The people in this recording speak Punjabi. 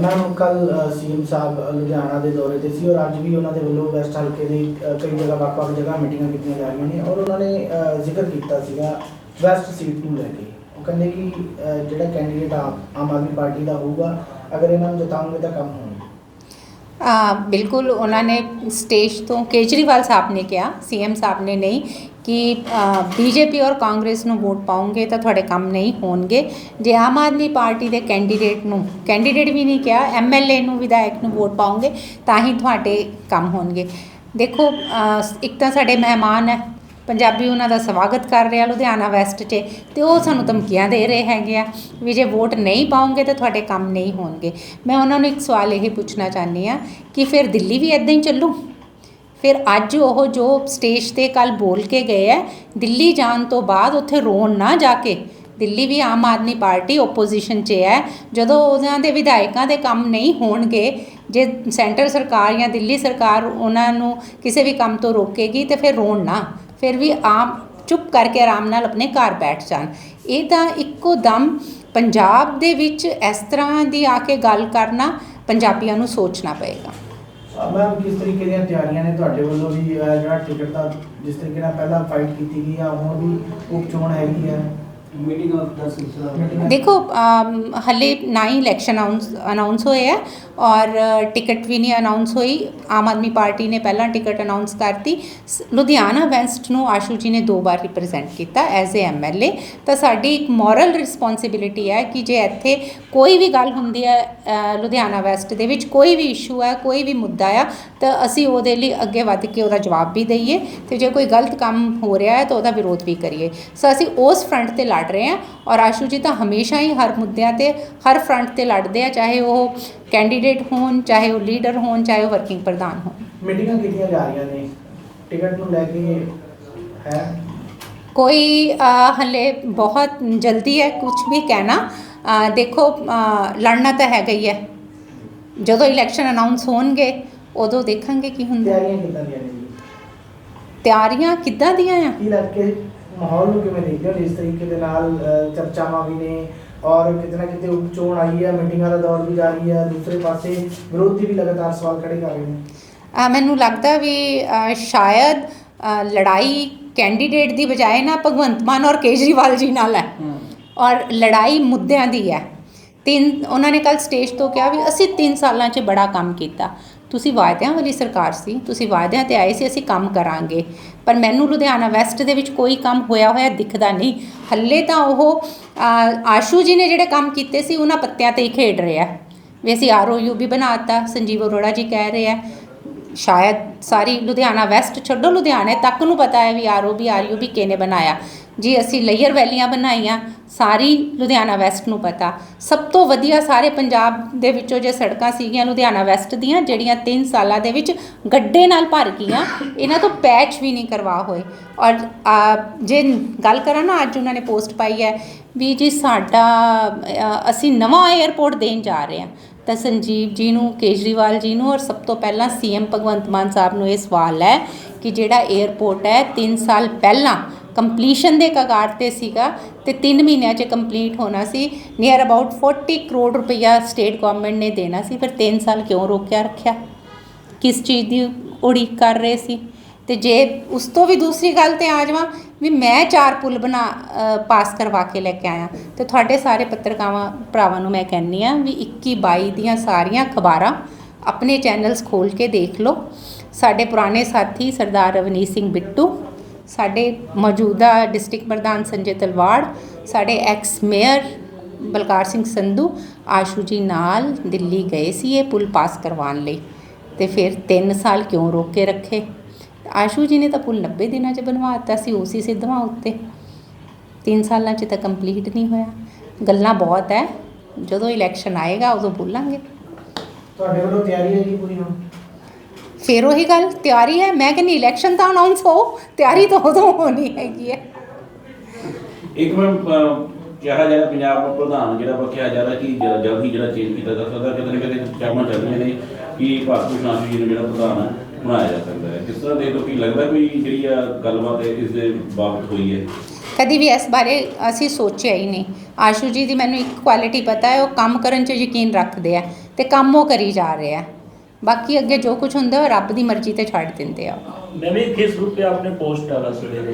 ਮੈਮ ਕੱਲ ਸੀਐਮ ਸਾਹਿਬ ਲੁਧਿਆਣਾ ਦੇ ਦੌਰੇ ਤੇ ਸੀ ਔਰ ਅੱਜ ਵੀ ਉਹਨਾਂ ਦੇ ਵੱਲੋਂ ਵੈਸਟ ਹਲਕੇ ਦੀ ਅ, ਕਈ ਜਗ੍ਹਾ ਵੱਖ-ਵੱਖ ਜਗ੍ਹਾ ਮੀਟਿੰਗਾਂ ਕੀਤੀਆਂ ਜਾ ਰਹੀਆਂ ਨੇ ਔਰ ਉਹਨਾਂ ਨੇ ਅ, ਜ਼ਿਕਰ ਕੀਤਾ ਸੀਗਾ ਵੈਸਟ ਸੀਟ ਨੂੰ ਲੈ ਕੇ। ਉਹ ਕਹਿੰਦੇ ਕਿ ਅ, ਜਿਹੜਾ ਕੈਂਡੀਡੇਟ ਆਮ ਆਦਮੀ ਪਾਰਟੀ ਦਾ ਹੋਊਗਾ ਅਗਰ ਇਹਨਾਂ ਨੂੰ ਜਿਤਾਉਂਗੇ ਤਾਂ ਕੰਮ ਹੋਣਗੇ। ਆ ਬਿਲਕੁਲ ਉਹਨਾਂ ਨੇ ਸਟੇਜ ਤੋਂ ਕੇਜਰੀਵਾਲ ਸਾਹਿਬ ਨੇ ਕਿਹਾ ਸੀਐਮ ਸਾਹਿਬ ਨੇ ਨਹੀਂ ਕਿ ਬੀਜੇਪੀ ਔਰ ਕਾਂਗਰਸ ਨੂੰ ਵੋਟ ਪਾਉਂਗੇ ਤਾਂ ਤੁਹਾਡੇ ਕੰਮ ਨਹੀਂ ਹੋਣਗੇ। ਜੇ ਆਮ ਆਦਮੀ ਪਾਰਟੀ ਦੇ ਕੈਂਡੀਡੇਟ ਨੂੰ, ਕੈਂਡੀਡੇਟ ਵੀ ਨਹੀਂ ਕਿਹਾ ਐਮਐਲਏ ਨੂੰ, ਵਿਧਾਇਕ ਨੂੰ ਵੋਟ ਪਾਉਂਗੇ, ਤਾਂ ਹੀ ਤੁਹਾਡੇ ਕੰਮ ਹੋਣਗੇ। ਦੇਖੋ ਇੱਕ ਤਾਂ ਸਾਡੇ ਮਹਿਮਾਨ ਹੈ, ਪੰਜਾਬੀ ਉਹਨਾਂ ਦਾ ਸਵਾਗਤ ਕਰ ਰਿਹਾ ਲੁਧਿਆਣਾ ਵੈਸਟ 'ਚ, ਤੇ ਉਹ ਸਾਨੂੰ ਧਮਕੀਆਂ ਦੇ ਰਹੇ ਹੈਗੇ ਆ ਵੀ ਜੇ ਵੋਟ ਨਹੀਂ ਪਾਉਂਗੇ ਤਾਂ ਤੁਹਾਡੇ ਕੰਮ ਨਹੀਂ ਹੋਣਗੇ। ਮੈਂ ਉਹਨਾਂ ਨੂੰ ਇੱਕ ਸਵਾਲ ਇਹ ਪੁੱਛਣਾ ਚਾਹੁੰਦੀ ਆ ਕਿ ਫਿਰ ਦਿੱਲੀ ਵੀ ਇਦਾਂ ਹੀ ਚੱਲੂ? ਫਿਰ ਅੱਜ ਉਹ ਜੋ ਸਟੇਜ ਤੇ ਕੱਲ ਬੋਲ ਕੇ ਗਏ ਹੈ, ਦਿੱਲੀ ਜਾਣ ਤੋਂ ਬਾਅਦ ਉੱਥੇ ਰੋਣ ਨਾ ਜਾ ਕੇ। ਦਿੱਲੀ ਵੀ ਆਮ ਆਦਮੀ ਪਾਰਟੀ ਓਪੋਜੀਸ਼ਨ 'ਚ ਹੈ। ਜਦੋਂ ਉਹਨਾਂ ਦੇ ਵਿਧਾਇਕਾਂ ਦੇ ਕੰਮ ਨਹੀਂ ਹੋਣਗੇ, ਜੇ ਸੈਂਟਰ ਸਰਕਾਰ ਜਾਂ ਦਿੱਲੀ ਸਰਕਾਰ ਉਹਨਾਂ ਨੂੰ ਕਿਸੇ ਵੀ ਕੰਮ ਤੋਂ ਰੋਕੇਗੀ ਤੇ ਫਿਰ ਰੋਣ ਨਾ। ਫਿਰ ਵੀ ਆਮ ਚੁੱਪ ਕਰਕੇ ਆਰਾਮ ਨਾਲ ਆਪਣੇ ਘਰ ਬੈਠ ਜਾਣ। ਇਹ ਤਾਂ ਇੱਕੋ ਦਮ ਪੰਜਾਬ ਦੇ ਵਿੱਚ ਇਸ ਤਰ੍ਹਾਂ ਦੀ ਆ ਕੇ ਗੱਲ ਕਰਨਾ ਪੰਜਾਬੀਆਂ ਨੂੰ ਸੋਚਣਾ ਪਏਗਾ। ਮੈਮ ਕਿਸ ਤਰੀਕੇ ਦੀਆਂ ਤਿਆਰੀਆਂ ਨੇ ਤੁਹਾਡੇ ਵੱਲੋਂ ਵੀ ਅ, ਜਿਹੜਾ ਟਿਕਟ ਦਾ ਜਿਸ ਤਰੀਕੇ ਨਾਲ ਪਹਿਲਾਂ ਫਾਈਟ ਕੀਤੀ ਗਈ ਆ ਹੁਣ ਵੀ ਉਪ ਚੋਣ ਹੈਗੀ ਆ? ਮੀਟਿੰਗ ਦਾ ਸਿਲਸਿਲਾ ਦੇਖੋ ਅਮ, ਹਲੇ ਨਾ ਹੀ ਇਲੈਕਸ਼ਨ ਅਨਾਉਂਸ ਅਨਾਉਂਸ ਹੋਏ ਹੈ ਔਰ ਟਿਕਟ ਵੀ ਨਹੀਂ ਅਨਾਉਂਸ ਹੋਈ ਆਮ ਆਦਮੀ ਪਾਰਟੀ ਨੇ ਪਹਿਲਾਂ ਟਿਕਟ ਅਨਾਉਂਸ ਕਰਤੀ ਸ- ਲੁਧਿਆਣਾ ਵੈਸਟ ਨੂੰ ਆਸ਼ੂ ਜੀ ਨੇ ਦੋ ਵਾਰ ਰਿਪਰੈਜ਼ੈਂਟ ਕੀਤਾ ਐਜ਼ ਏ ਐਮਐਲਏ ਤਾਂ ਸਾਡੀ ਇੱਕ ਮੋਰਲ ਰਿਸਪੌਂਸਿਬਿਲਿਟੀ ਹੈ ਕਿ ਜੇ ਇੱਥੇ ਕੋਈ ਵੀ ਗੱਲ ਹੁੰਦੀ ਹੈ ਲੁਧਿਆਣਾ ਵੈਸਟ ਦੇ ਵਿੱਚ ਕੋਈ ਵੀ ਇਸ਼ੂ ਹੈ ਕੋਈ ਵੀ ਮੁੱਦਾ ਆ ਤਾਂ ਅਸੀਂ ਉਹਦੇ ਲਈ ਅੱਗੇ ਵੱਧ ਕੇ ਉਹਦਾ ਜਵਾਬ ਵੀ ਦਈਏ ਤੇ ਜੇ ਕੋਈ ਗਲਤ ਕੰਮ ਹੋ ਰਿਹਾ ਹੈ ਤਾਂ ਉਹਦਾ ਵਿਰੋਧ ਵੀ ਕਰੀਏ ਸੋ ਅਸੀਂ ਉਸ ਫਰੰਟ ਤੇ ਲੜ ਰਹੇ ਹਾਂ ਔਰ ਆਸ਼ੂ ਜੀ ਤਾਂ ਹਮੇਸ਼ਾ ਹੀ ਹਰ ਮੁੱਦਿਆਂ ਤੇ ਹਰ ਫਰੰਟ ਤੇ ਲੜਦੇ ਆ ਚਾਹੇ ਉਹ ਕੈਂਡੀਡੇਟ ਹੋਣ ਚਾਹੇ ਉਹ ਲੀਡਰ ਹੋਣ ਚਾਹੇ ਉਹ ਵਰਕਿੰਗ ਪ੍ਰਧਾਨ ਹੋਣ। ਮੀਟਿੰਗਾਂ ਕੀਤੀਆਂ ਜਾ ਰਹੀਆਂ ਨੇ? ਟਿਕਟ ਨੂੰ ਲੈ ਕੇ ਹੈ? ਕੋਈ ਹਲੇ ਬਹੁਤ ਜਲਦੀ ਹੈ ਕੁਝ ਵੀ ਕਹਿਣਾ ਦੇਖੋ ਲੜਨਾ ਤਾਂ ਹੈਗਾ ਹੀ ਹੈ। ਜਦੋਂ ਇਲੈਕਸ਼ਨ ਅਨਾਉਂਸ ਹੋਣਗੇ ਉਦੋਂ ਦੇਖਾਂਗੇ ਕੀ ਹੁੰਦਾ। ਤਿਆਰੀਆਂ ਕਿੱਦਾਂ ਦੀਆਂ ਨੇ ਤਿਆਰੀਆਂ ਕਿੱਦਾਂ ਦੀਆਂ ਆ? ਕੀ ਲੱਗ ਕੇ ਮਾਹੌਲ ਨੂੰ ਕਿਵੇਂ ਦੇਖਦੇ ਹੋ? ਇਸ ਤਰੀਕੇ ਦੇ ਨਾਲ ਚਰਚਾਵਾਂ ਵੀ ਨੇ ਔਰ ਕਿਤੇ ਨਾ ਕਿਤੇ ਚੋਣ ਆਈ ਹੈ ਮੀਟਿੰਗਾਂ ਦਾ ਦੌਰ ਵੀ ਜਾਰੀ ਹੈ ਦੂਸਰੇ ਪਾਸੇ ਵਿਰੋਧੀ ਵੀ ਲਗਾਤਾਰ ਸਵਾਲ ਖੜੇ ਕਰ ਰਹੇ ਨੇ। ਮੈਨੂੰ ਲੱਗਦਾ ਵੀ ਸ਼ਾਇਦ ਲੜਾਈ ਕੈਂਡੀਡੇਟ ਦੀ ਬਜਾਏ ਨਾ ਭਗਵੰਤ ਮਾਨ ਔਰ ਕੇਜਰੀਵਾਲ ਜੀ ਨਾਲ ਹੈ ਔਰ ਲੜਾਈ ਮੁੱਦਿਆਂ ਦੀ ਹੈ। ਤਿੰਨ ਉਹਨਾਂ ਨੇ ਕੱਲ ਸਟੇਜ ਤੋਂ ਕਿਹਾ ਵੀ ਅਸੀਂ 3 ਸਾਲਾਂ 'ਚ ਬੜਾ ਕੰਮ ਕੀਤਾ। ਤੁਸੀਂ ਵਾਅਦਿਆਂ ਵਾਲੀ ਸਰਕਾਰ ਸੀ, ਤੁਸੀਂ ਵਾਅਦਿਆਂ ਤੇ ਆਏ ਸੀ, ਅਸੀਂ ਕੰਮ ਕਰਾਂਗੇ। ਪਰ ਮੈਨੂੰ ਲੁਧਿਆਣਾ ਵੈਸਟ ਦੇ ਵਿੱਚ ਕੋਈ ਕੰਮ ਹੋਇਆ ਹੋਇਆ ਦਿਖਦਾ ਨਹੀਂ। ਹੱਲੇ ਤਾਂ ਉਹ ਆਸ਼ੂ ਜੀ ਨੇ ਜਿਹੜੇ ਕੰਮ ਕੀਤੇ ਸੀ, ਉਹਨਾਂ ਪੱਤਿਆਂ ਤੇ ਹੀ ਖੇਡ ਰਿਹਾ। ਵੀ ਅਸੀਂ ਆਰਓਯੂ ਵੀ ਬਣਾਤਾ ਸੰਜੀਵ ਅਰੋੜਾ ਜੀ ਕਹਿ ਰਹੇ ਆ। ਸ਼ਾਇਦ ਸਾਰੀ ਲੁਧਿਆਣਾ ਵੈਸਟ ਛੱਡੋ ਲੁਧਿਆਣੇ ਤੱਕ ਨੂੰ ਪਤਾ ਹੈ ਵੀ ਆਰਓ ਵੀ ਆਰਯੂ ਵੀ ਕਿਹਨੇ ਬਣਾਇਆ ਜੀ ਅਸੀਂ ਲੇਅਰ ਵੈਲੀਆਂ ਬਣਾਈਆਂ ਸਾਰੀ ਲੁਧਿਆਣਾ ਵੈਸਟ ਨੂੰ ਪਤਾ ਸਭ ਤੋਂ ਵਧੀਆ ਸਾਰੇ ਪੰਜਾਬ ਦੇ ਵਿੱਚੋਂ ਜੇ ਸੜਕਾਂ ਸੀਗੀਆਂ ਲੁਧਿਆਣਾ ਵੈਸਟ ਦੀਆਂ ਜਿਹੜੀਆਂ 3 ਸਾਲਾਂ ਦੇ ਵਿੱਚ ਗੱਡੇ ਨਾਲ ਭਰ ਗਈਆਂ ਇਹਨਾਂ ਤੋਂ ਪੈਚ ਵੀ ਨਹੀਂ ਕਰਵਾ ਹੋਏ ਔਰ ਜੇ ਗੱਲ ਕਰਾਂ ਨਾ ਅੱਜ ਉਹਨਾਂ ਨੇ ਪੋਸਟ ਪਾਈ ਹੈ ਵੀ ਜੀ ਸਾਡਾ ਅਸੀਂ ਨਵਾਂ 에ਅਰਪੋਰਟ ਦੇਣ ਜਾ ਰਹੇ ਹਾਂ ਤਾਂ ਸੰਜੀਵ ਜੀ ਨੂੰ, ਕੇਜਰੀਵਾਲ ਜੀ ਨੂੰ ਔਰ ਸਭ ਤੋਂ ਪਹਿਲਾਂ ਸੀਐਮ ਭਗਵੰਤ ਮਾਨ ਸਾਹਿਬ ਨੂੰ ਇਹ ਸਵਾਲ ਹੈ ਕਿ ਜਿਹੜਾ 에ਅਰਪੋਰਟ ਹੈ 3 ਸਾਲ ਪਹਿਲਾਂ ਕੰਪਲੀਸ਼ਨ ਦੇ ਕਗਾਰ ਤੇ ਸੀਗਾ ਤੇ 3 ਮਹੀਨਿਆਂ 'ਚ ਕੰਪਲੀਟ ਹੋਣਾ ਸੀ। ਨੀਅਰ ਅਬਾਊਟ 40 ਕਰੋੜ ਰੁਪਈਆ ਸਟੇਟ ਗਵਰਨਮੈਂਟ ਨੇ ਦੇਣਾ ਸੀ, ਫਿਰ 3 ਸਾਲ ਕਿਉਂ ਰੋਕਿਆ ਰੱਖਿਆ? ਕਿਸ ਚੀਜ਼ ਦੀ ਉਡੀਕ ਕਰ ਰਹੇ ਸੀ? ਤੇ ਜੇ ਉਸ ਤੋਂ ਵੀ ਦੂਸਰੀ ਗੱਲ ਤੇ ਆ ਜਾਵਾਂ ਵੀ ਮੈਂ ਚਾਰ ਪੁਲ ਬਣਾ ਪਾਸ ਕਰਵਾ ਕੇ ਲੈ ਕੇ ਆਇਆ। ਤੇ ਤੁਹਾਡੇ ਸਾਰੇ ਪੱਤਰਕਾਰਾਂ ਭਰਾਵਾਂ ਨੂੰ ਮੈਂ ਕਹਿੰਨੀ ਆ ਵੀ 21 22 ਦੀਆਂ ਸਾਰੀਆਂ ਅਖਬਾਰਾਂ ਆਪਣੇ ਚੈਨਲਸ ਖੋਲ ਕੇ ਦੇਖ ਲਓ। ਸਾਡੇ ਪੁਰਾਣੇ ਸਾਥੀ ਸਰਦਾਰ ਰਵਨੀਤ ਸਿੰਘ ਬਿੱਟੂ, ਸਾਡੇ ਮੌਜੂਦਾ ਡਿਸਟ੍ਰਿਕਟ ਪ੍ਰਧਾਨ ਸੰਜੇ ਤਲਵਾੜ, ਸਾਡੇ ਐਕਸ ਮੇਅਰ ਬਲਕਾਰ ਸਿੰਘ ਸੰਧੂ, ਆਸ਼ੂ ਜੀ ਨਾਲ ਦਿੱਲੀ ਗਏ ਸੀ ਇਹ ਪੁਲ ਪਾਸ ਕਰਵਾਉਣ ਲਈ। ਤੇ ਫਿਰ 3 ਸਾਲ ਕਿਉਂ ਰੋਕ ਕੇ ਰੱਖੇ? ਆਸ਼ੂ ਜੀ ਨੇ ਤਾਂ ਪੁਲ 90 ਦਿਨਾਂ 'ਚ ਬਣਵਾ ਦਿੱਤਾ ਸੀ ਉਸੇ ਸਿੱਧਵਾਂ ਉੱਤੇ। 3 ਸਾਲਾਂ 'ਚ ਤਾਂ ਕੰਪਲੀਟ ਨਹੀਂ ਹੋਇਆ। ਗੱਲਾਂ ਬਹੁਤ ਹੈ ਜਦੋਂ ਇਲੈਕਸ਼ਨ ਆਏਗਾ ਉਦੋਂ ਬੋਲਾਂਗੇ। ਤੁਹਾਡੇ ਵੱਲੋਂ ਤਿਆਰੀ ਹੈ ਜੀ ਪੂਰੀ ਹੁਣ? ਫਿਰ ਉਹੀ ਗੱਲ ਤਿਆਰੀ ਹੈ ਮੈਂ ਕਹਿੰਦੀ ਇਲੈਕਸ਼ਨ ਤਾਂ ਅਨਾਉਂਸ ਹੋ ਤਿਆਰੀ ਤਾਂ ਉਦੋਂ ਹੋਣੀ ਹੈਗੀ ਹੈ ਇੱਕ ਮੈਂ ਕਿਹਾ ਜਾ ਰਿਹਾ ਪੰਜਾਬ ਦਾ ਪ੍ਰਧਾਨ ਜਿਹੜਾ ਵਾ ਕਿਹਾ ਜਾ ਰਿਹਾ ਕਿ ਜਿਹੜਾ ਜਲਦੀ ਜਿਹੜਾ ਚੇਂਜ ਕੀਤਾ ਜਾ ਸਕਦਾ ਕਿਤੇ ਨਾ ਕਿਤੇ ਚਾਹਣਾ ਚੱਲ ਰਹੀਆਂ ਨੇ ਕਿ ਭਾਰਤ ਆਸ਼ੂ ਜੀ ਨੂੰ ਜਿਹੜਾ ਪ੍ਰਧਾਨ ਹੈ ਬਣਾਇਆ ਜਾ ਸਕਦਾ ਹੈ ਕਿਸ ਤਰ੍ਹਾਂ ਦੇ ਤੋਂ ਕੀ ਲੱਗਦਾ ਕੋਈ ਜਿਹੜੀ ਆ ਗੱਲਬਾਤ ਹੈ ਇਸ ਦੇ ਬਾਬਤ ਹੋਈ ਹੈ ਕਦੀ ਵੀ ਇਸ ਬਾਰੇ ਅਸੀਂ ਸੋਚਿਆ ਹੀ ਨਹੀਂ ਆਸ਼ੂ ਜੀ ਦੀ ਮੈਨੂੰ ਇੱਕ ਕੁਆਲਿਟੀ ਪਤਾ ਹੈ ਉਹ ਕੰਮ ਕਰਨ 'ਚ ਯਕੀਨ ਰੱਖਦੇ ਆ ਤੇ ਕੰਮ ਉਹ ਕਰੀ ਜਾ ਰਹੇ ਆ ਬਾਕੀ ਅੱਗੇ ਜੋ ਕੁਝ ਹੁੰਦਾ ਉਹ ਰੱਬ ਦੀ ਮਰਜ਼ੀ ਤੇ ਛੱਡ ਦਿੰਦੇ ਆ मैं भी फेसबुक पे आपने पोस्ट डाला सवेरे